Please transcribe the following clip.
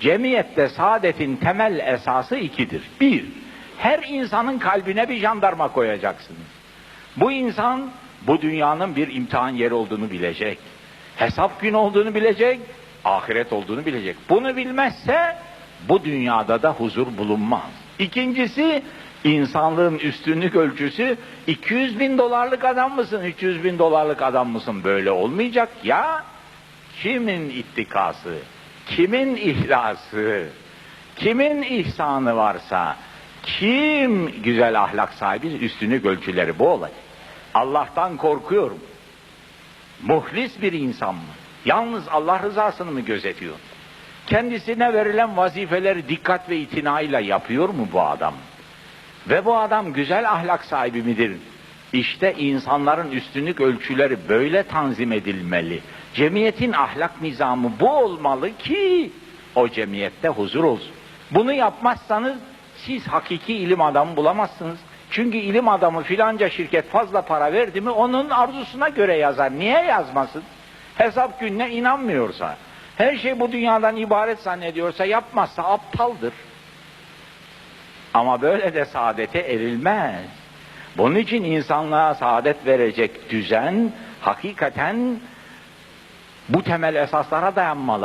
Cemiyette saadetin temel esası ikidir. Bir, her insanın kalbine bir jandarma koyacaksınız. Bu insan bu dünyanın bir imtihan yeri olduğunu bilecek. Hesap günü olduğunu bilecek, ahiret olduğunu bilecek. Bunu bilmezse bu dünyada da huzur bulunmaz. İkincisi insanlığın üstünlük ölçüsü 200 bin dolarlık adam mısın, 300 bin dolarlık adam mısın böyle olmayacak ya. Kimin ittikası, kimin ihlası, kimin ihsanı varsa, kim güzel ahlak sahibi üstünlük ölçüleri bu olacak. Allah'tan korkuyorum. Muhlis bir insan mı? Yalnız Allah rızasını mı gözetiyor? Kendisine verilen vazifeleri dikkat ve itinayla yapıyor mu bu adam? Ve bu adam güzel ahlak sahibi midir? İşte insanların üstünlük ölçüleri böyle tanzim edilmeli. Cemiyetin ahlak nizamı bu olmalı ki o cemiyette huzur olsun. Bunu yapmazsanız siz hakiki ilim adamı bulamazsınız. Çünkü ilim adamı filanca şirket fazla para verdi mi onun arzusuna göre yazar. Niye yazmasın? Hesap gününe inanmıyorsa, her şey bu dünyadan ibaret zannediyorsa yapmazsa aptaldır. Ama böyle de saadete erilmez. Bunun için insanlığa saadet verecek düzen hakikaten bu temel esaslara dayanmalı.